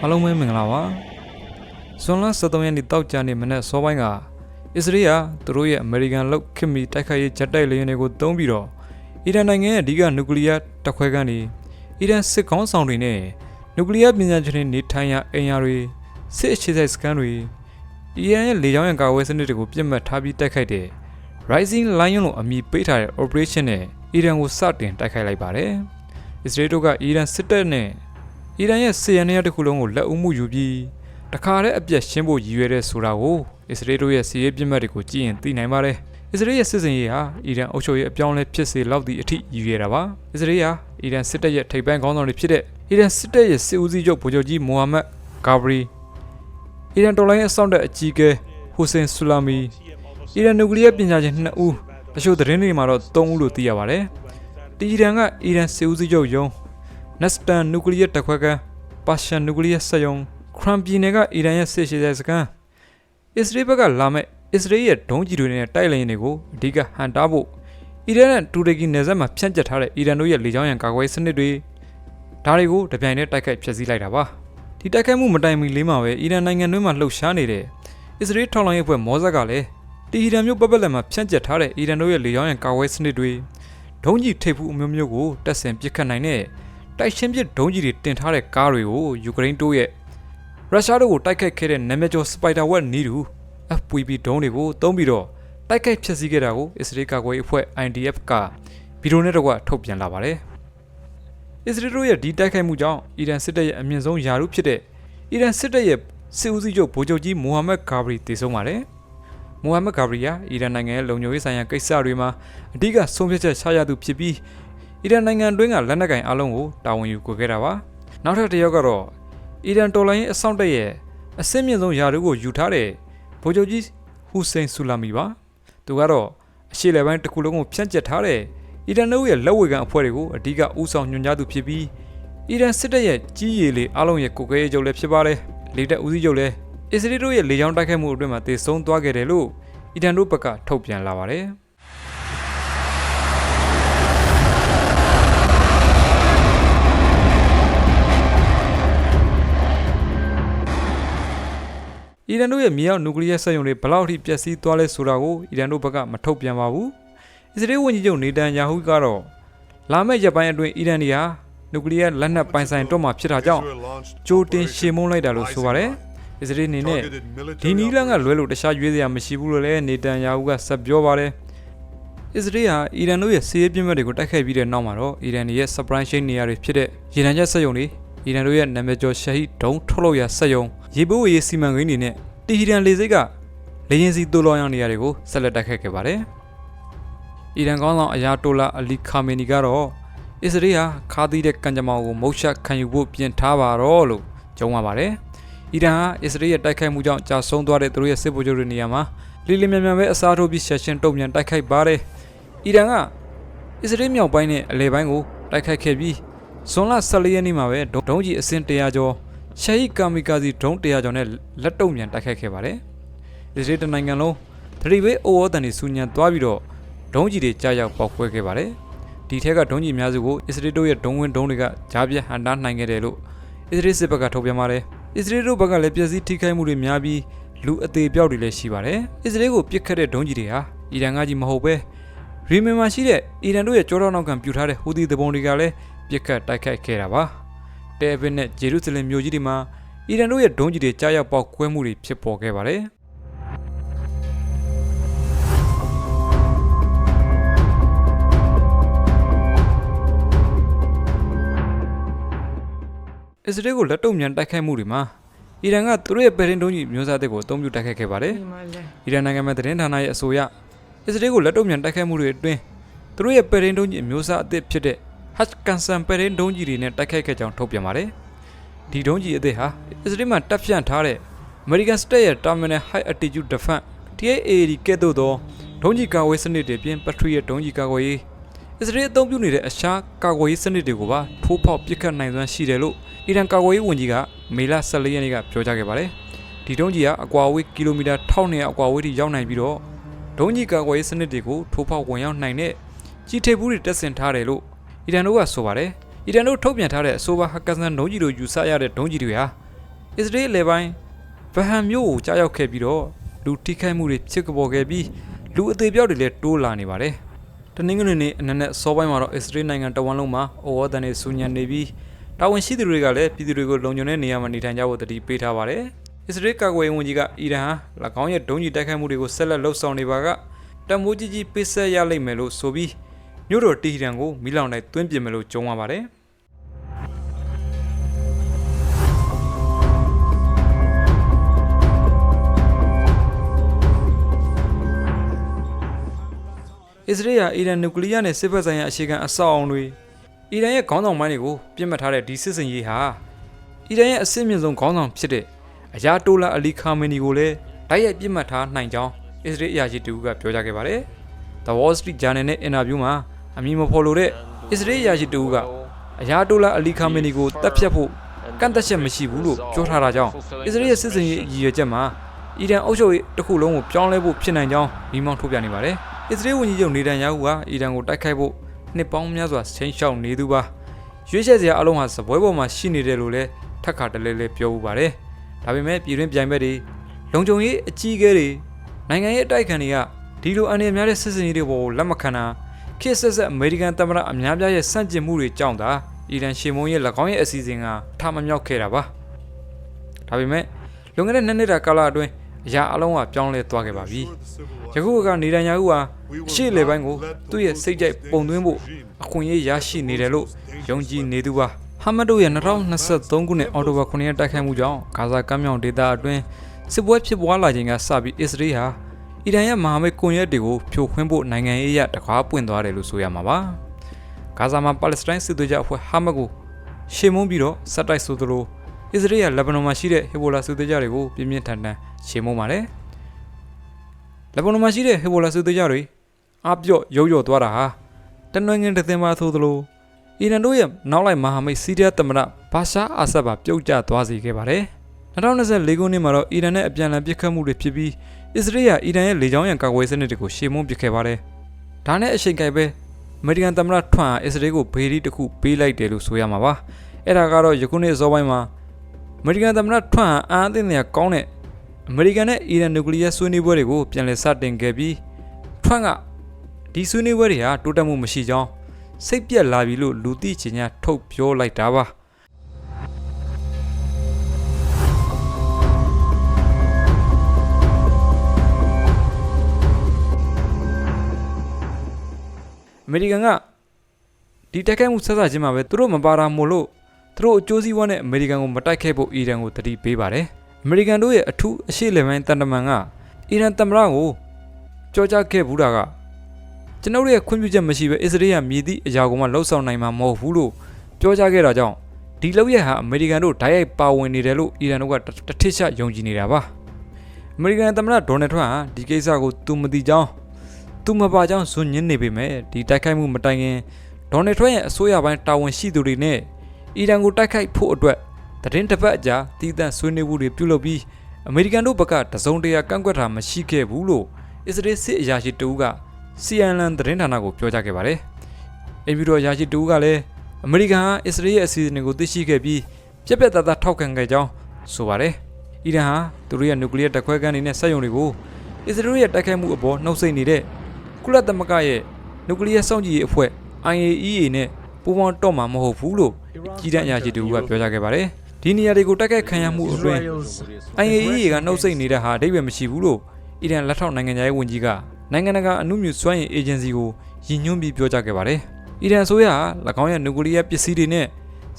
အားလုံးပဲမင်္ဂလာပါဇွန်လ23ရက်နေ့တောက်ကြနေ့မနက်စောပိုင်းကအစ္စရေးကသူတို့ရဲ့အမေရိကန်လောက်ခင်မီတိုက်ခိုက်ရေးဂျက်တိုက်လေယာဉ်တွေကိုတုံးပြီးတော့အီရန်နိုင်ငံရဲ့အဓိကနျူကလ িয়ার တပ်ခွဲကနေအီရန်စစ်ကောင်းဆောင်တွေနဲ့နျူကလ িয়ার ပညာရှင်တွေနေထိုင်ရာအိမ်ယာတွေစစ်အခြေစိုက်စခန်းတွေအီရန်ရဲ့လေကြောင်းရန်ကာကွယ်စနစ်တွေကိုပြစ်မှတ်ထားပြီးတိုက်ခိုက်တဲ့ Rising Lion လို့အမည်ပေးထားတဲ့ operation နဲ့အီရန်ကိုစတင်တိုက်ခိုက်လိုက်ပါတယ်။အစ္စရေးတို့ကအီရန်စစ်တပ်နဲ့ အီရန်ရဲ့စီယန်နေရတစ်ခုလုံးကိုလက်ဦးမှုယူပြီးတခါတည်းအပြတ်ရှင်းဖို့ရည်ရွယ်တဲ့ဆိုတာကိုအစ္စရေးတို့ရဲ့စီးရေးပြစ်မှတ်တွေကိုကြည့်ရင်သိနိုင်ပါတယ်။အစ္စရေးရဲ့စစ်စင်ရေးဟာအီရန်အုပ်ချုပ်ရေးအပြောင်းအလဲဖြစ်စေလောက်သည့်အထိရည်ရွယ်တာပါ။အစ္စရေးဟာအီရန်စစ်တပ်ရဲ့ထိပ်ပိုင်းခေါင်းဆောင်တွေဖြစ်တဲ့အီရန်စစ်တပ်ရဲ့စစ်ဦးစီးချုပ်ဗိုလ်ချုပ်ကြီးမိုဟာမက်ဂါဘရီအီရန်တော်လိုင်းအစောင့်တဲ့အကြီးအကဲဟူဆင်ဆူလာမီအီရန်နျူကလ িয়ার ပညာရှင်2ဦးတချို့သတင်းတွေမှာတော့3ဦးလို့သိရပါတယ်။တီရန်ကအီရန်စစ်ဦးစီးချုပ်ယုံ နက်စတန်နျူကလ িয়ার တပ်ခွဲကပါရှန်နျူကလ িয়ার စက်ယုံခရမ်ပြည်နယ်ကအီရန်ရဲ့စစ်ရှိတဲ့စကန်အစ္စရေးဘက်ကလာမဲ့အစ္စရေးရဲ့ဒုံးကျည်တွေနဲ့တိုက်လေယာဉ်တွေကိုအဓိကဟန်တားဖို့အီရန်နဲ့တူရကီနယ်စပ်မှာဖြန့်ကျက်ထားတဲ့အီရန်တို့ရဲ့လေကြောင်းရန်ကာကွယ်ရေးစနစ်တွေဒါတွေကိုတပြိုင်တည်းတိုက်ခိုက်ဖျက်ဆီးလိုက်တာပါဒီတိုက်ခိုက်မှုမတိုင်မီလေးမှာပဲအီရန်နိုင်ငံတွင်းမှာလှုပ်ရှားနေတဲ့အစ္စရေးထောက်လှမ်းရေးအဖွဲ့မောဇက်ကလည်းတီဟီရန်မြို့ပတ်ပတ်လည်မှာဖြန့်ကျက်ထားတဲ့အီရန်တို့ရဲ့လေကြောင်းရန်ကာကွယ်ရေးစနစ်တွေဒုံးကျည်ထိပ်ဖူးအမျိုးမျိုးကိုတပ်ဆင်ပစ်ခတ်နိုင်တဲ့ တိုက်ရှင်းပစ်ဒုံးကျည်တွေတင်ထားတဲ့ကားတွေကိုယူကရိန်းတို့ရဲ့ရုရှားတို့ကိုတိုက်ခိုက်ခဲ့တဲ့နာမည်ကျော်စပိုက်တာဝက်နီးတူ FPV ဒုံးတွေကိုတုံးပြီးတော့တိုက်ခိုက်ဖျက်ဆီးခဲ့တာကိုအစ္စရေးကာကွယ်ရေးအဖွဲ့ IDF ကဗီဒီယိုနဲ့တော့ထုတ်ပြန်လာပါတယ်။အစ္စရေးတို့ရဲ့ဒီတိုက်ခိုက်မှုကြောင့်အီရန်စစ်တပ်ရဲ့အမြင့်ဆုံးယာရုဖြစ်တဲ့အီရန်စစ်တပ်ရဲ့စစ်ဦးစီးချုပ်ဗိုလ်ချုပ်ကြီးမိုဟာမက်ဂါဘရီတည်ဆုံးပါတယ်။မိုဟာမက်ဂါဘရီဟာအီရန်နိုင်ငံရဲ့လုံခြုံရေးဆိုင်ရာကိစ္စတွေမှာအဓိကဆုံးဖြတ်ချက်ချရသူဖြစ်ပြီး အီရန်နိုင်ငံတွင်းကလက်နက်ကင်အလုံးကိုတာဝန်ယူကိုခဲ့တာပါ။နောက်ထပ်တစ်ယောက်ကတော့အီရန်တော်လိုင်းအစောင့်တပ်ရဲ့အစင်းမြင့်ဆုံးယာရုကိုယူထားတဲ့ဗိုလ်ချုပ်ကြီးဟူစိန်ဆူလာမီပါသူကတော့အရှေ့လေပိုင်းတစ်ခုလုံးကိုဖြန့်ကျက်ထားတဲ့အီရန်တို့ရဲ့လက်ဝေကန်အဖွဲ့တွေကိုအဓိကဦးဆောင်ညွှန်ကြားသူဖြစ်ပြီးအီရန်စစ်တပ်ရဲ့ကြီးရည်လေအလုံးရဲ့ကိုကဲရေးချုပ်လည်းဖြစ်ပါတယ်လေတပ်ဦးစီးချုပ်လည်းအစ္စရေးတို့ရဲ့လေကြောင်းတိုက်ခိုက်မှုအတွင်းမှာတည်ဆုံသွားခဲ့တယ်လို့အီရန်တို့ဘက်ကထုတ်ပြန်လာပါတယ် အီရန်တို့ရဲ့မြေအောက်နျူကလ িয়ার စက်ရုံတွေဘယ်လောက်ထိပျက်စီးသွားလဲဆိုတာကိုအီရန်တို့ဘက်ကမထုတ်ပြန်ပါဘူး။အစ္စရေးဝန်ကြီးချုပ်နေတန်ယာဟုကတော့လာမယ့်ရက်ပိုင်းအတွင်းအီရန်တွေဟာနျူကလ িয়ার လက်နက်ပိုင်ဆိုင်တော့မှာဖြစ်တာကြောင့်ကြိုတင်ရှေမုန်းလိုက်တာလို့ဆိုပါတယ်။အစ္စရေးအနေနဲ့ဒီနီးလန်းကလွဲလို့တခြားရွေးစရာမရှိဘူးလို့လည်းနေတန်ယာဟုကဆက်ပြောပါတယ်။အစ္စရေးဟာအီရန်တို့ရဲ့စီးရဲပြင်းမဲ့တွေကိုတိုက်ခိုက်ပြီးတဲ့နောက်မှာတော့အီရန်ရဲ့ supply chain နေရာတွေဖြစ်တဲ့ရေနံချက်စက်ရုံတွေအီရန်တို့ရဲ့နာမည်ကျော်ရှာဟီဒုံထုတ်လုပ်ရာစက်ရုံ ရေပိုးဝေရေးစီမံကိန်းတွေနဲ့တီဟီရန်လေဆိပ်ကလေရင်စီတူလောင်ရနေရာတွေကိုဆက်လက်တိုက်ခိုက်ခဲ့ပါတယ်။အီရန်ကောင်းဆောင်အယာတိုလာအလီခါမေနီကတော့အစ္စရေးဟာခါသီးတဲ့ကံကြမ္မာကိုမုတ်ရှခံယူဖို့ပြင်ထားပါတော့လို့ကြုံရပါတယ်။အီရန်ဟာအစ္စရေးရဲ့တိုက်ခိုက်မှုကြောင့်ကြာဆုံးသွားတဲ့သူတို့ရဲ့စစ်ဗိုလ်ချုပ်တွေနေရာမှာလီလီမြန်မြန်ပဲအစားထိုးပြီးဆက်ရှင်တုံ့ပြန်တိုက်ခိုက်ပါတယ်။အီရန်ကအစ္စရေးမြောက်ပိုင်းနဲ့အလယ်ပိုင်းကိုတိုက်ခိုက်ခဲ့ပြီးဇွန်လ14ရက်နေ့မှာပဲဒုံးကြီးအစင်း100ကျော် ရှာဟီကာမီကာဇီဒရုန်း100ကျော်နဲ့လက်တုံပြန်တိုက်ခိုက်ခဲ့ပါတယ်။အစ္စရေးတနိုင်ငံလုံးသတိပေးအိုဝေါ်တန်တွေဆူညံသွားပြီးတော့ဒုံးကြီးတွေကြားရောက်ပေါက်ကွဲခဲ့ပါတယ်။ဒီထက်ကဒုံးကြီးအများစုကိုအစ္စရေးတို့ရဲ့ဒုံးဝင်းဒုံးတွေကကြားပြတ်ဟန်တာနိုင်ခဲ့တယ်လို့အစ္စရေးစစ်ဘက်ကထုတ်ပြန်ပါတယ်။အစ္စရေးတို့ဘက်ကလည်းပျက်စီးထိခိုက်မှုတွေများပြီးလူအသေးပြောက်တွေလည်းရှိပါတယ်။အစ္စရေးကိုပစ်ခတ်တဲ့ဒုံးကြီးတွေဟာအီရန်ကကြီးမဟုတ်ပဲရီမင်မှာရှိတဲ့အီရန်တို့ရဲ့ကြောတော်နောက်ကံပြူထားတဲ့ဟူသီတပုံတွေကလည်းပစ်ခတ်တိုက်ခိုက်ခဲ့တာပါ။ တဲဗစ်နဲ့ဂျေရုဆလင်မြို့ကြီးတွေမှာအီရန်တို့ရဲ့ဒုံးကြီးတွေကြားရောက်ပေါက်ကွဲမှုတွေဖြစ်ပေါ်ခဲ့ပါတယ်အစ္စရေးကိုလက်တုံ့ပြန်တိုက်ခိုက်မှုတွေမှာအီရန်ကသူတို့ရဲ့ပဲရင်ဒုံးကြီးမျိုးစားတွေကိုအသုံးပြုတိုက်ခိုက်ခဲ့ပါတယ်။အီရန်နိုင်ငံမှာသတင်းဌာနရဲ့အဆိုအရအစ္စရေးကိုလက်တုံ့ပြန်တိုက်ခိုက်မှုတွေအတွင်းသူတို့ရဲ့ပဲရင်ဒုံးကြီးမျိုးစားအသစ်ဖြစ်တဲ့ Hutch Kansan ပဲရင်ဒုံးကြီးတွေနဲ့တိုက်ခိုက်ခဲ့ကြောင်းထုတ်ပြန်ပါတယ်။ဒီဒုံးကြီးအသစ်ဟာအစ္စရေးမှာတပ်ဖြန့်ထားတဲ့ American State ရဲ့ Terminal High Altitude Defense TAAD ကဲ့သို့သောဒုံးကြီးကာကွယ်စနစ်တွေပြင် Patriot ဒုံးကြီးကာကွယ်ရေးအစ္စရေးအသုံးပြုနေတဲ့အရှားကာကွယ်ရေးစနစ်တွေကိုပါထိုးဖောက်ပစ်ခတ်နိုင်စွမ်းရှိတယ်လို့အီရန်ကာကွယ်ရေးဝန်ကြီးကမေလ14ရက်နေ့ကပြောကြားခဲ့ပါတယ်။ဒီဒုံးကြီးကအကွာအဝေးကီလိုမီတာ1200အကွာအဝေးထိရောက်နိုင်ပြီးတော့ဒုံးကြီးကာကွယ်ရေးစနစ်တွေကိုထိုးဖောက်ဝင်ရောက်နိုင်တဲ့ကြီးထိပ်ဘူးတွေတက်ဆင်ထားတယ်လို့ အီရန်တို့ကဆိုပါတယ်။အီရန်တို့ထုတ်ပြန်ထားတဲ့အဆိုပါဟက်ကာဆန်ဒုံးကြီးတို့ယူဆရတဲ့ဒုံးကြီးတွေဟာအစ္စရေးလေပိုင်းဗဟန်မြို့ကိုကြားရောက်ခဲ့ပြီးတော့လူထိခိုက်မှုတွေဖြစ်ပေါ်ခဲ့ပြီးလူအသေးပြောက်တွေလည်းတိုးလာနေပါတယ်။တနင်္ဂနွေနေ့အနက်နဲ့စောပိုင်းမှာတော့အစ္စရေးနိုင်ငံတဝန်လုံးမှာအော်ဝါဒန်တွေဆူညံနေပြီးတာဝန်ရှိသူတွေကလည်းပြည်သူတွေကိုလုံခြုံတဲ့နေရာမှာနေထိုင်ကြဖို့တတိပေးထားပါတယ်။အစ္စရေးကာကွယ်ရေးဝန်ကြီးကအီရန်ဟာ၎င်းရဲ့ဒုံးကျည်တိုက်ခိုက်မှုတွေကိုဆက်လက်လှုပ်ဆောင်နေပါကတံမိုးကြီးကြီးပေးဆက်ရလိမ့်မယ်လို့ဆိုပြီး မြို့တော်တီဟီရန်ကိုမီလောင်တိုင်းတွင်းပြင်မယ်လို့ကြုံရပါတယ်။အစ္စရေးဟာအီရန်နျူကလ িয়ার နဲ့စစ်ဘက်ဆိုင်ရာအခြေခံအဆောက်အအုံတွေအီရန်ရဲ့ခေါင်းဆောင်ပိုင်းတွေကိုပြစ်မှတ်ထားတဲ့ဒီစစ်စင်ရေးဟာအီရန်ရဲ့အဆင့်မြင့်ဆုံးခေါင်းဆောင်ဖြစ်တဲ့အယာတိုလာအလီခါမီနီကိုလည်းတိုက်ရိုက်ပြစ်မှတ်ထားနိုင်ကြောင်းအစ္စရေးအရာရှိတူကပြောကြားခဲ့ပါတယ်။ The Wall Street Journal နဲ့အင်တာဗျူးမှာ အမည်မဖော်လိုတဲ့အစ္စရေးအရာရှိတူကအယာတိုလာအလီခါမီနီကိုတပ်ဖြတ်ဖို့ကန့်သက်ချက်မရှိဘူးလို့ပြောထားတာကြောင့်အစ္စရေးရဲ့စစ်စင်ရေးအရည်ရွယ်ချက်မှာအီရန်အုပ်ချုပ်ရေးတစ်ခုလုံးကိုပြောင်းလဲဖို့ဖြစ်နိုင်ကြောင်းမိမောင်းထုတ်ပြနေပါတယ်။အစ္စရေးဝန်ကြီးချုပ်နေတန်ယာဟုဟာအီရန်ကိုတိုက်ခိုက်ဖို့နှစ်ပေါင်းများစွာချိန်ရှောက်နေသူပါရွေးချယ်စရာအလုံးဟာစပွဲပေါ်မှာရှိနေတယ်လို့လည်းထပ်ခါတလဲလဲပြောဥပါတယ်ဒါပေမဲ့ပြည်တွင်းပြိုင်ဘက်တွေလုံခြုံရေးအကြီးအကဲတွေနိုင်ငံရေးအတိုက်အခံတွေကဒီလိုအနေများတဲ့စစ်စင်ရေးတွေပေါ်ကိုလက်မခံတာ ခေတ်ဆက်ဆက်အမေရိကန်သမ္မတအများပြားရဲ့စန့်ကျင်မှုတွေကြောင့်သာအီရန်ရှေမုန်းရဲ့၎င်းရဲ့အစီအစဉ်ကထမမြောက်ခဲ့တာပါဒါပေမဲ့လွန်ခဲ့တဲ့နှစ်နှစ်တာကာလအတွင်းအရာအလုံးကပြောင်းလဲသွားခဲ့ပါပြီယခုကနေတန်ယာဟုဟာအရှိလေပိုင်းကိုသူ့ရဲ့စိတ်ကြိုက်ပုံသွင်းဖို့အခွင့်အရေးရရှိနေတယ်လို့ယုံကြည်နေသူပါဟာမတ်တို့ရဲ့2023ခုနှစ်အောက်တိုဘာ9ရက်တိုက်ခိုက်မှုကြောင့်ဂါဇာကမ်းမြောင်ဒေသအတွင်းစစ်ပွဲဖြစ်ပွားလာခြင်းကစပြီးအစ္စရေးဟာ အီရန်ရဲ့မဟာမိတ်ကွန်ရက်တွေကိုဖြိုခွင်းဖို့နိုင်ငံရေးအရတကားပွင့်သွားတယ်လို့ဆိုရမှာပါဂါဇာမှာပါလက်စတိုင်းစစ်သွေးကြအဖွဲ့ဟာမတ်ကိုရှေမုန်းပြီးတော့စက်တိုက်ဆိုသလိုအစ္စရေးကလက်ဘနွန်မှာရှိတဲ့ဟေဘိုလာစစ်သွေးကြတွေကိုပြင်းပြင်းထန်ထန်ရှေမုန်းပါတယ်လက်ဘနွန်မှာရှိတဲ့ဟေဘိုလာစစ်သွေးကြတွေအပြော့ရုပ်ရော့သွားတာဟာတနွေငင်တစ်သင်ပါဆိုသလိုအီရန်တို့ရဲ့နောက်လိုက်မဟာမိတ်စီးရီးယားသမ္မတဘာရှာအာဆတ်ပါပြုတ်ကျသွားစေခဲ့ပါတယ်။2024ခုနှစ်မှာတော့အီရန်နဲ့အပြန်အလှန်ပစ်ခတ်မှုတွေဖြစ်ပြီး အစ္စရေးကအီရန်ရဲ့လေကြောင်းရန်ကာကွယ်စနစ်တွေကိုရှေ့မုန်းပစ်ခဲ့ပါတယ်။ဒါနဲ့အချိန်ကြိုက်ပဲအမေရိကန်သမ္မတထွန်းဟာအစ္စရေးကိုဘေရီတစ်ခုပေးလိုက်တယ်လို့ဆိုရမှာပါ။အဲ့ဒါကတော့ယခုနှစ်ဇောပိုင်းမှာအမေရိကန်သမ္မတထွန်းဟာအာအသင့်နေကောင်းတဲ့အမေရိကန်နဲ့အီရန်နျူကလ িয়ার ဆွေးနွေးပွဲတွေကိုပြန်လည်စတင်ခဲ့ပြီးထွန်းကဒီဆွေးနွေးပွဲတွေဟာတိုးတက်မှုမရှိကြောင်းစိတ်ပြက်လာပြီလို့လူသိချင်ညာထုတ်ပြောလိုက်တာပါ မေရိကန်ကဒီတိုက်ခိုက်မှုဆက်စချင်းမှာပဲသူတို့မပါတာမို့လို့သူတို့အကျိုးစီးပွားနဲ့အမေရိကန်ကိုမတိုက်ခိုက်ဖို့အီရန်ကိုတတိပေးပါတယ်အမေရိကန်တို့ရဲ့အထူးအရှိလေပိုင်းတန်တမန်ကအီရန်သမ္မတကိုကြောကြားခဲ့ဘူးတာကကျွန်တော်တို့ရဲ့ခွင့်ပြုချက်မရှိဘဲအစ္စရေးကမြည်သည့်အရာကိုမှလှုပ်ဆောင်နိုင်မှာမဟုတ်ဘူးလို့ပြောကြားခဲ့တာကြောင့်ဒီလောက်ရဟာအမေရိကန်တို့ဓာတ်ရိုက်ပါဝင်နေတယ်လို့အီရန်တို့ကတထစ်ချယုံကြည်နေတာပါအမေရိကန်သမ္မတဒေါ်နယ်ထရန့်ဟာဒီကိစ္စကိုသူမသိကြောင်း သူမပါကြောင်းဇွန်ညင်းနေပေမဲ့ဒီတိုက်ခိုက်မှုမတိုင်ခင်ဒေါ်နယ်ထရန့်ရဲ့အစိုးရပိုင်းတာဝန်ရှိသူတွေနဲ့အီရန်ကိုတိုက်ခိုက်ဖို့အတွက်သတင်းတစ်ပတ်အကြာတည်တံ့ဆွေးနွေးမှုတွေပြုလုပ်ပြီးအမေရိကန်တို့ဘက်ကတစုံတရာကန့်ကွက်တာမရှိခဲ့ဘူးလို့အစ္စရေးစစ်အရာရှိတဦးက CNN သတင်းဌာနကိုပြောကြားခဲ့ပါတယ်။အိမ်ဖြူတော်ရာရှိတူကလည်းအမေရိကန်ဟာအစ္စရေးရဲ့အစီအစဉ်ကိုသိရှိခဲ့ပြီးပြက်ပြက်သားသားထောက်ခံခဲ့ကြောင်းဆိုပါတယ်။အီရန်ဟာသူတို့ရဲ့နျူကလ িয়ার တပ်ခွဲခန်းတွေနဲ့စက်ရုံတွေကိုအစ္စရေးရဲ့တိုက်ခိုက်မှုအပေါ်နှုတ်ဆက်နေတဲ့ ကုလသမဂ္ဂရဲ့နျူကလ িয়ারစောင့်ကြည့်ရေးအဖွဲ့ IAEA နဲ့ပူးပေါင်းတော့မှာမဟုတ်ဘူးလို့ကြီးတန်းအရာရှိတူကပြောကြားခဲ့ပါတယ်။ဒီနေရာတွေကိုတိုက်ခိုက်ခံရမှုအတွင်း IAEA ကနှုတ်ဆက်နေတဲ့ဟာအဓိပ္ပာယ်မရှိဘူးလို့အီရန်လက်ထောက်နိုင်ငံသားရေးဝန်ကြီးက နိုင်ငံတကာအမှုမြူစွမ်းရည်အေဂျင်စီကိုရည်ညွှန်းပြီးပြောကြားခဲ့ပါတယ်။အီရန်အစိုးရက၎င်းရဲ့နျူကလ িয়ার ပစ္စည်းတွေနဲ့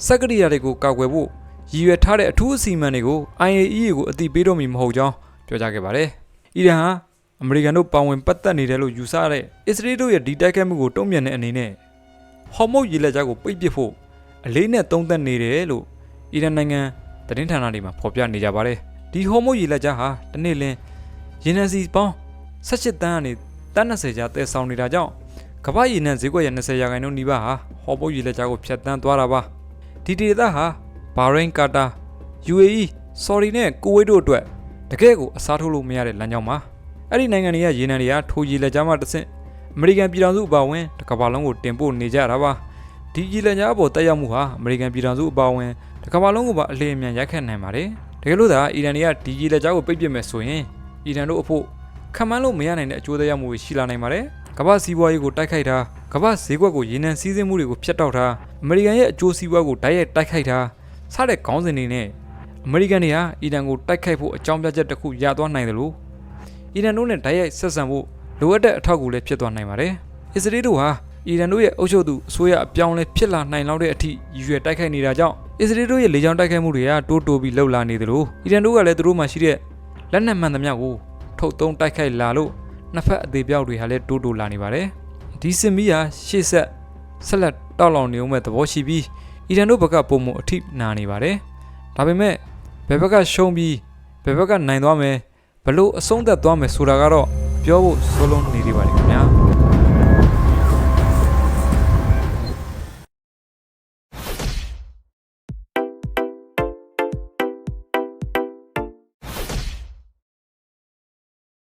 စက်ကရိယာတွေကိုကာကွယ်ဖို့ရည်ရွယ်ထားတဲ့အထူးအစီအမံတွေကို IAEA ကိုအသိပေးတော့မည်မဟုတ်ကြောင်းပြောကြားခဲ့ပါတယ်။အီရန်ဟာ အမေရိကန်တို့ပါဝင်ပတ်သက်နေတယ်လို့ယူဆရတဲ့အစ္စရေးတို့ရဲ့ဒီတိုက်ခိုက်မှုကိုတုံ့ပြန်တဲ့အနေနဲ့ဟော်မုတ်ရေလက်ကြားကိုပိတ်ပစ်ဖို့အလေးနဲ့သုံးသပ်နေတယ်လို့အီရန်နိုင်ငံသတင်းဌာနတွေမှာဖော်ပြနေကြပါတယ်။ဒီဟော်မုတ်ရေလက်ကြားဟာတစ်နေ့လင်းရင်းနှံစီပေါင်း18တန်းကနေတန်း20ကျားတည်ဆောင်နေတာကြောင့်ကမ္ဘာရည်နဲ့ဈေးကွက်ရဲ့20ရာခိုင်နှုန်းနီးပါးဟာဟော်ပုတ်ရည်လက်ကြားကိုဖျက်ဆီးသွားတာပါဒီဒေသဟာဘာရိန်ကာတာ UAE ဆော်ဒီနဲ့ကူဝိတ်တို့အတွက်တကယ့်ကိုအစားထိုးလို့မရတဲ့လမ်းကြောင်းပါ အဲ့ဒီနိုင်ငံတွေကရေနံတွေကထိုးရည်လက်ကြားမှာတစ်ဆင့်အမေရိကန်ပြည်ထောင်စုအပါအဝင်တစ်ကမ္ဘာလုံးကိုတင်ပို့နေကြတာပါဒီရည်လက်ကြားအပေါ်တက်ရောက်မှုဟာအမေရိကန်ပြည်ထောင်စုအပါအဝင်တစ်ကမ္ဘာလုံးကိုပါအလင်းအမြန်ရိုက်ခတ်နိုင်ပါတယ်တကယ်လို့သာအီရန်တွေကဒီကြီးလက်ကြားကိုပိတ်ပစ်မယ်ဆိုရင်အီရန်တို့အဖို့ခံမှန်းလို့မရနိုင်တဲ့အကျိုးသက်ရောက်မှုတွေရှိလာနိုင်ပါတယ်ကမ္ဘာစီးပွားရေးကိုတိုက်ခိုက်တာကမ္ဘာဈေးကွက်ကိုရေနံစည်းစိမ်မှုတွေကိုဖျက်တောက်တာအမေရိကန်ရဲ့အကျိုးစီးပွားကိုတိုက်ရိုက်တိုက်ခိုက်တာစတဲ့ခေါင်းစဉ်တွေနဲ့အမေရိကန်တွေဟာအီရန်ကိုတိုက်ခိုက်ဖို့အကြောင်းပြချက်တစ်ခုရသွားနိုင်တယ်လို့ အီရန်တို့နဲ့တိုက်ရိုက်ဆက်ဆံဖို့လိုအပ်တဲ့အထောက်အကူလည်းဖြစ်သွားနိုင်ပါတယ်အစ္စရေးတို့ဟာအီရန်တို့ရဲ့အုပ်ချုပ်သူအစိုးရအပြောင်းလဲဖြစ်လာနိုင်လောက်တဲ့အထိရည်ရွယ်တိုက်ခိုက်နေတာကြောင့်အစ္စရေးတို့ရဲ့လေကြောင်းတိုက်ခိုက်မှုတွေကတိုးတိုးပြီးလှုပ်လာနေသလိုအီရန်တို့ကလည်းသူတို့မှရှိတဲ့လက်နက်မှန်သမျှကိုထုတ်သုံးတိုက်ခိုက်လာလို့နှစ်ဖက်အသေးပြောက်တွေဟာလည်းတိုးတိုးလာနေပါတယ်ဒီစင်မီဟာရှေ့ဆက်ဆက်လက်တောက်လောင်နေအောင်မဲ့သဘောရှိပြီးအီရန်တို့ဘက်ကပုံမအထိနာနေပါတယ်ဒါပေမဲ့ဘယ်ဘက်ကရှုံးပြီးဘယ်ဘက်ကနိုင်သွားမယ် ဘလို့အဆုံးသက်သွားမယ်ဆိုတာကတော့ပြောဖို့စိုးလုံးနေသေးပါတယ်ခင်ဗျာ